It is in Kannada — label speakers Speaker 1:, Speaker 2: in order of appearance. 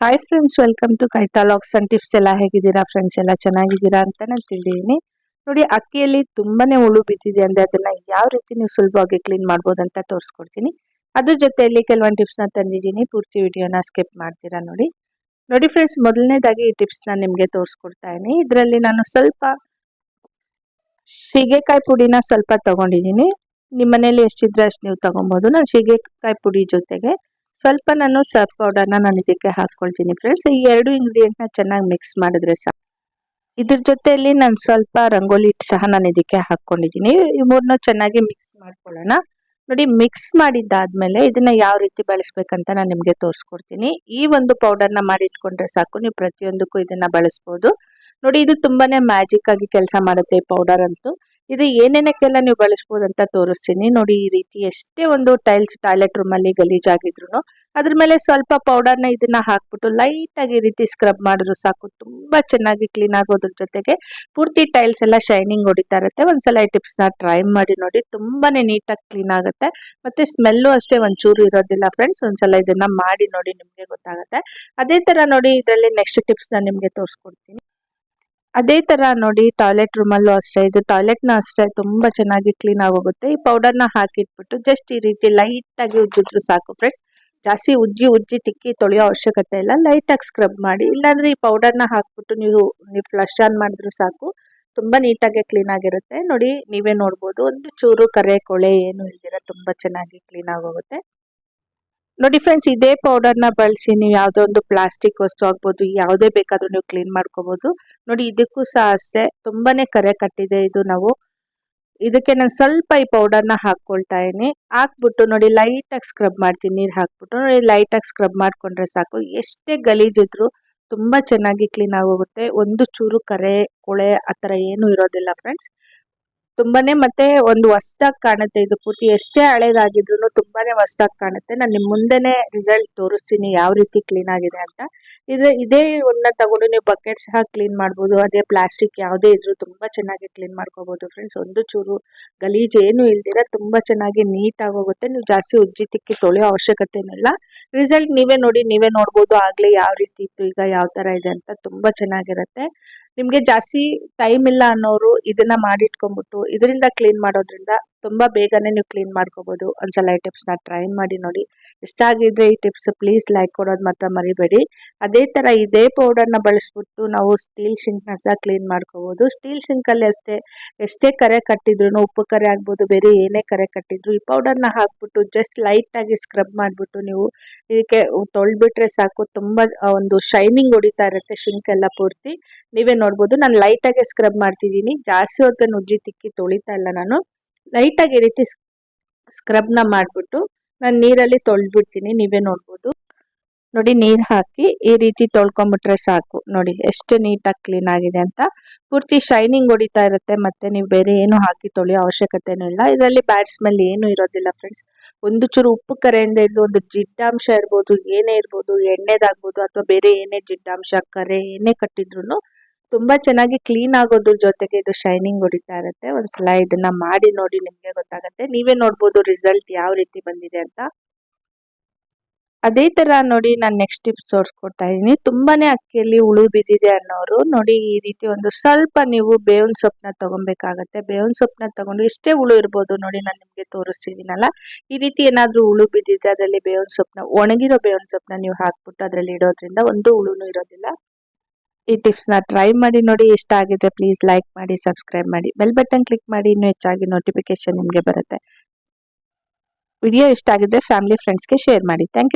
Speaker 1: ಹಾಯ್ ಫ್ರೆಂಡ್ಸ್ ವೆಲ್ಕಮ್ ಟು ಕೈತಾ ಲಾಕ್ಸ್ ಅಂಡ್ ಟಿಪ್ಸ್ ಎಲ್ಲ ಹೇಗಿದ್ದೀರಾ ಫ್ರೆಂಡ್ಸ್ ಎಲ್ಲ ಚೆನ್ನಾಗಿದ್ದೀರಾ ಅಂತ ನಾನು ತಿಳಿದಿದ್ದೀನಿ ನೋಡಿ, ಅಕ್ಕಿಯಲ್ಲಿ ತುಂಬಾನೇ ಹುಳು ಬಿದ್ದಿದೆ ಅಂದರೆ ಅದನ್ನು ಯಾವ ರೀತಿ ನೀವು ಸುಲಭವಾಗಿ ಕ್ಲೀನ್ ಮಾಡ್ಬೋದು ಅಂತ ತೋರಿಸ್ಕೊಡ್ತೀನಿ. ಅದ್ರ ಜೊತೆಯಲ್ಲಿ ಕೆಲವೊಂದು ಟಿಪ್ಸ್ನ ತಂದಿದ್ದೀನಿ. ಪೂರ್ತಿ ವಿಡಿಯೋನ ಸ್ಕಿಪ್ ಮಾಡ್ತೀರಾ ನೋಡಿ. ನೋಡಿ ಫ್ರೆಂಡ್ಸ್ ಮೊದಲನೇದಾಗಿ ಈ ಟಿಪ್ಸ್ನ ನಿಮಗೆ ತೋರಿಸ್ಕೊಡ್ತಾ ಇದ್ದೀನಿ. ಇದರಲ್ಲಿ ನಾನು ಸ್ವಲ್ಪ ಸೀಗೆಕಾಯಿ ಪುಡಿನ ಸ್ವಲ್ಪ ತಗೊಂಡಿದ್ದೀನಿ. ನಿಮ್ಮ ಮನೇಲಿ ಎಷ್ಟಿದ್ರೆ ಅಷ್ಟು ನೀವು ತಗೊಬೋದು. ನಾನು ಸೀಗೆಕಾಯಿ ಪುಡಿ ಜೊತೆಗೆ ಸ್ವಲ್ಪ ನಾನು ಸರ್ಫ್ ಪೌಡರ್ನ ನಾನು ಇದಕ್ಕೆ ಹಾಕ್ಕೊಳ್ತೀನಿ ಫ್ರೆಂಡ್ಸ್ ಈ ಎರಡು ಇಂಗ್ರೀಡಿಯೆಂಟ್ನ ಚೆನ್ನಾಗಿ ಮಿಕ್ಸ್ ಮಾಡಿದ್ರೆ ಸಾಕು. ಇದ್ರ ಜೊತೆಯಲ್ಲಿ ನಾನು ಸ್ವಲ್ಪ ರಂಗೋಲಿ ಸಹ ನಾನು ಇದಕ್ಕೆ ಹಾಕ್ಕೊಂಡಿದ್ದೀನಿ ಈ ಮೂರನ್ನ ಚೆನ್ನಾಗಿ ಮಿಕ್ಸ್ ಮಾಡ್ಕೊಳ್ಳೋಣ. ನೋಡಿ ಮಿಕ್ಸ್ ಮಾಡಿದ್ದಾದ್ಮೇಲೆ ಇದನ್ನ ಯಾವ ರೀತಿ ಬಳಸ್ಬೇಕಂತ ನಾನು ನಿಮಗೆ ತೋರಿಸ್ಕೊಡ್ತೀನಿ. ಈ ಒಂದು ಪೌಡರ್ನ ಮಾಡಿ ಇಟ್ಕೊಂಡ್ರೆ ಸಾಕು. ನೀವು ಪ್ರತಿಯೊಂದಕ್ಕೂ ಇದನ್ನ ಬಳಸ್ಬೋದು. ನೋಡಿ, ಇದು ತುಂಬಾನೇ ಮ್ಯಾಜಿಕ್ ಆಗಿ ಕೆಲಸ ಮಾಡುತ್ತೆ ಈ ಪೌಡರ್ ಅಂತೂ. ಇದು ಏನೇನಕ್ಕೆಲ್ಲ ನೀವು ಬಳಸ್ಬೋದು ಅಂತ ತೋರಿಸ್ತೀನಿ. ನೋಡಿ, ಈ ರೀತಿ ಎಷ್ಟೇ ಒಂದು ಟೈಲ್ಸ್ ಟಾಯ್ಲೆಟ್ ರೂಮಲ್ಲಿ ಗಲೀಜಾಗಿದ್ರು ಅದ್ರ ಮೇಲೆ ಸ್ವಲ್ಪ ಪೌಡರ್ನ ಇದನ್ನ ಹಾಕ್ಬಿಟ್ಟು ಲೈಟಾಗಿ ರೀತಿ ಸ್ಕ್ರಬ್ ಮಾಡಿದ್ರು ಸಾಕು. ತುಂಬಾ ಚೆನ್ನಾಗಿ ಕ್ಲೀನ್ ಆಗೋದ್ರ ಜೊತೆಗೆ ಪೂರ್ತಿ ಟೈಲ್ಸ್ ಎಲ್ಲ ಶೈನಿಂಗ್ ಹೊಡಿತಾ ಇರುತ್ತೆ. ಒಂದ್ಸಲ ಈ ಟಿಪ್ಸ್ನ ಟ್ರೈ ಮಾಡಿ ನೋಡಿ, ತುಂಬಾನೇ ನೀಟಾಗಿ ಕ್ಲೀನ್ ಆಗುತ್ತೆ. ಮತ್ತೆ ಸ್ಮೆಲ್ಲು ಅಷ್ಟೇ ಒಂಚೂರು ಇರೋದಿಲ್ಲ ಫ್ರೆಂಡ್ಸ್ ಒಂದ್ಸಲ ಇದನ್ನ ಮಾಡಿ ನೋಡಿ ನಿಮಗೆ ಗೊತ್ತಾಗುತ್ತೆ. ಅದೇ ತರ ನೋಡಿ ಇದರಲ್ಲಿ ನೆಕ್ಸ್ಟ್ ಟಿಪ್ಸ್ನ ನಿಮ್ಗೆ ತೋರಿಸ್ಕೊಡ್ತೀನಿ. ಅದೇ ತರ ನೋಡಿ ಟಾಯ್ಲೆಟ್ ರೂಮಲ್ಲೂ ಅಷ್ಟೇ, ಇದು ಟಾಯ್ಲೆಟ್ನ ಅಷ್ಟೇ ತುಂಬಾ ಚೆನ್ನಾಗಿ ಕ್ಲೀನ್ ಆಗೋಗುತ್ತೆ. ಈ ಪೌಡರ್ನ ಹಾಕಿಟ್ಬಿಟ್ಟು ಜಸ್ಟ್ ಈ ರೀತಿ ಲೈಟ್ ಆಗಿ ಉಜ್ಜಿದ್ರು ಸಾಕು ಫ್ರೆಂಡ್ಸ್ ಜಾಸ್ತಿ ಉಜ್ಜಿ ಉಜ್ಜಿ ತಿಕ್ಕಿ ತೊಳೆಯೋ ಅವಶ್ಯಕತೆ ಇಲ್ಲ. ಲೈಟಾಗಿ ಸ್ಕ್ರಬ್ ಮಾಡಿ, ಇಲ್ಲಾಂದ್ರೆ ಈ ಪೌಡರ್ನ ಹಾಕ್ಬಿಟ್ಟು ನೀವು ನೀವು ಫ್ಲಶ್ ಆನ್ ಮಾಡಿದ್ರು ಸಾಕು. ತುಂಬಾ ನೀಟಾಗಿ ಕ್ಲೀನ್ ಆಗಿರುತ್ತೆ. ನೋಡಿ ನೀವೇ ನೋಡ್ಬೋದು. ಒಂದು ಚೂರು ಕರೆ ಕೊಳೆ ಏನು ಇಲ್ದಿರ ತುಂಬಾ ಚೆನ್ನಾಗಿ ಕ್ಲೀನ್ ಆಗೋಗುತ್ತೆ. ನೋಡಿ ಫ್ರೆಂಡ್ಸ್ ಇದೇ ಪೌಡರ್ನ ಬಳಸಿ ನೀವು ಯಾವುದೋ ಒಂದು ಪ್ಲಾಸ್ಟಿಕ್ ವಸ್ತು ಆಗ್ಬೋದು, ಯಾವುದೇ ಬೇಕಾದರೂ ನೀವು ಕ್ಲೀನ್ ಮಾಡ್ಕೋಬೋದು. ನೋಡಿ ಇದಕ್ಕೂ ಸಹ ಅಷ್ಟೇ, ತುಂಬಾನೇ ಕರೆ ಕಟ್ಟಿದೆ ಇದು ನಾವು. ಇದಕ್ಕೆ ನಾನು ಸ್ವಲ್ಪ ಈ ಪೌಡರ್ನ ಹಾಕ್ಕೊಳ್ತಾ ಇದ್ದೀನಿ. ಹಾಕ್ಬಿಟ್ಟು ನೋಡಿ ಲೈಟಾಗಿ ಸ್ಕ್ರಬ್ ಮಾಡ್ತೀನಿ, ನೀರು ಹಾಕ್ಬಿಟ್ಟು. ನೋಡಿ ಲೈಟಾಗಿ ಸ್ಕ್ರಬ್ ಮಾಡ್ಕೊಂಡ್ರೆ ಸಾಕು. ಎಷ್ಟೇ ಗಲೀಜಿದ್ರು ತುಂಬಾ ಚೆನ್ನಾಗಿ ಕ್ಲೀನ್ ಆಗೋಗುತ್ತೆ. ಒಂದು ಚೂರು ಕರೆ, ಕೊಳೆ ಆ ಥರ ಏನೂ ಇರೋದಿಲ್ಲ ಫ್ರೆಂಡ್ಸ್ ತುಂಬಾನೇ ಮತ್ತೆ ಒಂದು ಹೊಸ್ದಾಗಿ ಕಾಣುತ್ತೆ. ಇದು ಪೂರ್ತಿ ಎಷ್ಟೇ ಹಳೇದಾಗಿದ್ರು ತುಂಬಾನೇ ಹೊಸ್ದಾಗಿ ಕಾಣುತ್ತೆ. ನಾನು ನಿಮ್ ಮುಂದೆನೆ ರಿಸಲ್ಟ್ ತೋರಿಸ್ತೀನಿ ಯಾವ ರೀತಿ ಕ್ಲೀನ್ ಆಗಿದೆ ಅಂತ. ಇದು ಇದೇ ಒಂದನ್ನ ತಗೊಂಡು ನೀವು ಬಕೆಟ್ ಸಹ ಕ್ಲೀನ್ ಮಾಡ್ಬೋದು. ಅದೇ ಪ್ಲಾಸ್ಟಿಕ್ ಯಾವುದೇ ಇದ್ರು ತುಂಬಾ ಚೆನ್ನಾಗಿ ಕ್ಲೀನ್ ಮಾಡ್ಕೋಬಹುದು ಫ್ರೆಂಡ್ಸ್ ಒಂದು ಚೂರು ಗಲೀಜ್ ಏನು ಇಲ್ದಿರ ತುಂಬಾ ಚೆನ್ನಾಗಿ ನೀಟ್ ಆಗೋಗುತ್ತೆ. ನೀವು ಜಾಸ್ತಿ ಉಜ್ಜಿ ತಿಕ್ಕಿ ತೊಳೆಯೋ ಅವಶ್ಯಕತೆನಿಲ್ಲ. ರಿಸಲ್ಟ್ ನೀವೇ ನೋಡಿ, ನೀವೇ ನೋಡ್ಬೋದು ಆಗ್ಲೇ ಯಾವ ರೀತಿ ಇತ್ತು, ಈಗ ಯಾವ ತರ ಇದೆ ಅಂತ ತುಂಬಾ ಚೆನ್ನಾಗಿರುತ್ತೆ. ನಿಮ್ಗೆ ಜಾಸ್ತಿ ಟೈಮ್ ಇಲ್ಲ ಅನ್ನೋರು ಇದನ್ನ ಮಾಡಿಟ್ಕೊಂಡ್ಬಿಟ್ಟು ಇದರಿಂದ ಕ್ಲೀನ್ ಮಾಡೋದ್ರಿಂದ ತುಂಬಾ ಬೇಗನೆ ನೀವು ಕ್ಲೀನ್ ಮಾಡ್ಕೋಬೋದು. ಒಂದ್ಸಲ ಈ ಟಿಪ್ಸ್ನ ಟ್ರೈ ಮಾಡಿ ನೋಡಿ. ಇಷ್ಟ ಆಗಿದ್ರೆ ಈ ಟಿಪ್ಸ್ ಪ್ಲೀಸ್ ಲೈಕ್ ಕೊಡೋದು ಮಾತ್ರ ಮರಿಬೇಡಿ. ಅದೇ ತರ ಇದೇ ಪೌಡರ್ನ ಬಳಸ್ಬಿಟ್ಟು ನಾವು ಸ್ಟೀಲ್ ಸಿಂಕ್ನ ಸಹ ಕ್ಲೀನ್ ಮಾಡ್ಕೋಬೋದು. ಸ್ಟೀಲ್ ಸಿಂಕ್ ಅಲ್ಲಿ ಅಷ್ಟೇ, ಎಷ್ಟೇ ಕರೆ ಕಟ್ಟಿದ್ರು ಉಪ್ಪು ಕರೆ ಆಗ್ಬೋದು, ಬೇರೆ ಏನೇ ಕರೆ ಕಟ್ಟಿದ್ರು ಈ ಪೌಡರ್ನ ಹಾಕ್ಬಿಟ್ಟು ಜಸ್ಟ್ ಲೈಟ್ ಆಗಿ ಸ್ಕ್ರಬ್ ಮಾಡ್ಬಿಟ್ಟು ನೀವು ಇದಕ್ಕೆ ತೊಳ್ಬಿಟ್ರೆ ಸಾಕು. ತುಂಬಾ ಒಂದು ಶೈನಿಂಗ್ ಹೊಡಿತಾ ಇರುತ್ತೆ ಶಿಂಕ್ ಎಲ್ಲ ಪೂರ್ತಿ. ನೀವೇ ನೋಡ್ಬೋದು. ನಾನು ಲೈಟ್ ಆಗಿ ಸ್ಕ್ರಬ್ ಮಾಡ್ತಿದ್ದೀನಿ. ಜಾಸ್ತಿ ಹೊತ್ತು ನುಜ್ಜಿ ತಿಕ್ಕಿ ತೊಳಿತಾ ಇಲ್ಲ ನಾನು. ಲೈಟ್ ಆಗಿ ಈ ರೀತಿ ಸ್ಕ್ರಬ್ನ ಮಾಡ್ಬಿಟ್ಟು ನಾನು ನೀರಲ್ಲಿ ತೊಳ್ಬಿಡ್ತೀನಿ ನೀವೇ ನೋಡ್ಬೋದು. ನೋಡಿ ನೀರು ಹಾಕಿ ಈ ರೀತಿ ತೊಳ್ಕೊಂಬಿಟ್ರೆ ಸಾಕು. ನೋಡಿ ಎಷ್ಟು ನೀಟಾಗಿ ಕ್ಲೀನ್ ಆಗಿದೆ ಅಂತ. ಪೂರ್ತಿ ಶೈನಿಂಗ್ ಹೊಡಿತಾ ಇರುತ್ತೆ, ಮತ್ತೆ ನೀವು ಬೇರೆ ಏನು ಹಾಕಿ ತೊಳೆಯೋ ಅವಶ್ಯಕತೆನೂ ಇಲ್ಲ. ಇದರಲ್ಲಿ ಬ್ಯಾಡ್ ಸ್ಮೆಲ್ ಏನು ಇರೋದಿಲ್ಲ ಫ್ರೆಂಡ್ಸ್ ಒಂದು ಚೂರು ಉಪ್ಪು ಕರೆಯಿಂದ ಇದ್ದು ಒಂದು ಜಿಡ್ಡಾಂಶ ಇರ್ಬೋದು, ಏನೇ ಇರ್ಬೋದು, ಎಣ್ಣೆದಾಗ್ಬೋದು, ಅಥವಾ ಬೇರೆ ಏನೇ ಜಿಡ್ಡಾಂಶ, ಕರೆ ಏನೇ ಕಟ್ಟಿದ್ರು ತುಂಬಾ ಚೆನ್ನಾಗಿ ಕ್ಲೀನ್ ಆಗೋದ್ರ ಜೊತೆಗೆ ಇದು ಶೈನಿಂಗ್ ಹೊಡಿತಾ ಇರುತ್ತೆ. ಒಂದ್ಸಲ ಇದನ್ನ ಮಾಡಿ ನೋಡಿ ನಿಮ್ಗೆ ಗೊತ್ತಾಗುತ್ತೆ. ನೀವೇ ನೋಡ್ಬೋದು ರಿಸಲ್ಟ್ ಯಾವ ರೀತಿ ಬಂದಿದೆ ಅಂತ. ಅದೇ ತರ ನೋಡಿ ನಾನು ನೆಕ್ಸ್ಟ್ ಟಿಪ್ಸ್ ತೋರಿಸ್ಕೊಡ್ತಾ ಇದ್ದೀನಿ ತುಂಬಾನೇ ಅಕ್ಕಿಯಲ್ಲಿ ಹುಳು ಬಿದ್ದಿದೆ ಅನ್ನೋರು ನೋಡಿ ಈ ರೀತಿ ಒಂದು ಸ್ವಲ್ಪ ನೀವು ಬೇವಿನ ಸೊಪ್ಪನ್ನ ತಗೊಬೇಕಾಗತ್ತೆ. ಬೇವಿನ ಸೊಪ್ಪನ್ನ ತಗೊಂಡು ಇಷ್ಟೇ ಹುಳು ಇರ್ಬೋದು ನೋಡಿ ನಾನು ನಿಮ್ಗೆ ತೋರಿಸ್ತಿದ್ದೀನಲ್ಲ ಈ ರೀತಿ ಏನಾದ್ರೂ ಹುಳು ಬಿದ್ದಿದ್ರೆ ಅದರಲ್ಲಿ ಬೇವಿನ ಸೊಪ್ಪನ್ನ, ಒಣಗಿರೋ ಬೇವಿನ ಸೊಪ್ಪನ್ನ ನೀವು ಹಾಕ್ಬಿಟ್ಟು ಅದರಲ್ಲಿ ಇಡೋದ್ರಿಂದ ಒಂದು ಹುಳುನು ಇರೋದಿಲ್ಲ. ಈ ಟಿಪ್ಸ್ನ ಟ್ರೈ ಮಾಡಿ ನೋಡಿ, ಇಷ್ಟ ಆಗಿದ್ರೆ ಪ್ಲೀಸ್ ಲೈಕ್ ಮಾಡಿ ಸಬ್ಸ್ಕ್ರೈಬ್ ಮಾಡಿ. ಬೆಲ್ ಬಟನ್ ಕ್ಲಿಕ್ ಮಾಡಿ, ಇನ್ನೂ ಹೆಚ್ಚಾಗಿ ನೋಟಿಫಿಕೇಶನ್ ನಿಮಗೆ ಬರುತ್ತೆ. ವಿಡಿಯೋ ಇಷ್ಟ ಆಗಿದ್ರೆ ಫ್ಯಾಮಿಲಿ ಫ್ರೆಂಡ್ಸ್ಗೆ ಶೇರ್ ಮಾಡಿ. Thank you